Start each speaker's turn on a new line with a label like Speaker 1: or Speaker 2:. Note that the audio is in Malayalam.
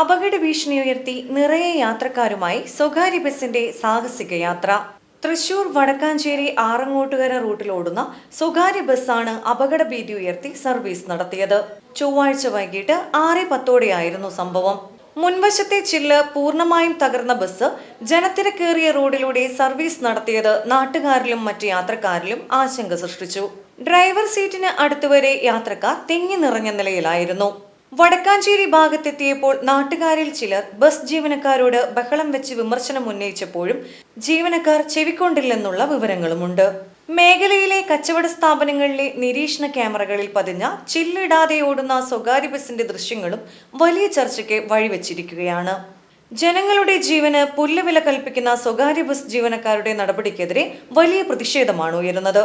Speaker 1: അപകട ഭീഷണി ഉയർത്തി നിറയെ യാത്രക്കാരുമായി സ്വകാര്യ ബസിന്റെ സാഹസിക യാത്ര. തൃശൂർ വടക്കാഞ്ചേരി ആറങ്ങോട്ടുകര റൂട്ടിലോടുന്ന സ്വകാര്യ ബസ്സാണ് അപകട ഭീതി ഉയർത്തി സർവീസ് നടത്തിയത്. ചൊവ്വാഴ്ച വൈകിട്ട് ആറ് പത്തോടെയായിരുന്നു സംഭവം. മുൻവശത്തെ ചില്ല് പൂർണമായും തകർന്ന ബസ് ജനത്തിരക്കേറിയ റോഡിലൂടെ സർവീസ് നടത്തിയത് നാട്ടുകാരിലും മറ്റ് യാത്രക്കാരിലും ആശങ്ക സൃഷ്ടിച്ചു. ഡ്രൈവർ സീറ്റിന് അടുത്തുവരെ യാത്രക്കാർ തിങ്ങി നിറഞ്ഞ നിലയിലായിരുന്നു. വടക്കാഞ്ചേരി ഭാഗത്തെത്തിയപ്പോൾ നാട്ടുകാരിൽ ചിലർ ബസ് ജീവനക്കാരോട് ബഹളം വെച്ച് വിമർശനം ഉന്നയിച്ചപ്പോഴും ജീവനക്കാർ ചെവിക്കൊണ്ടില്ലെന്നുള്ള വിവരങ്ങളുമുണ്ട്. മേഖലയിലെ കച്ചവട സ്ഥാപനങ്ങളിലെ നിരീക്ഷണ ക്യാമറകളിൽ പതിഞ്ഞ ചില്ലിടാതെ ഓടുന്ന സ്വകാര്യ ബസിന്റെ ദൃശ്യങ്ങളും വലിയ ചർച്ചയ്ക്ക് വഴിവെച്ചിരിക്കുകയാണ്. ജനങ്ങളുടെ ജീവന് പുല്ലുവില കൽപ്പിക്കുന്ന സ്വകാര്യ ബസ് ജീവനക്കാരുടെ നടപടിക്കെതിരെ വലിയ പ്രതിഷേധമാണ് ഉയരുന്നത്.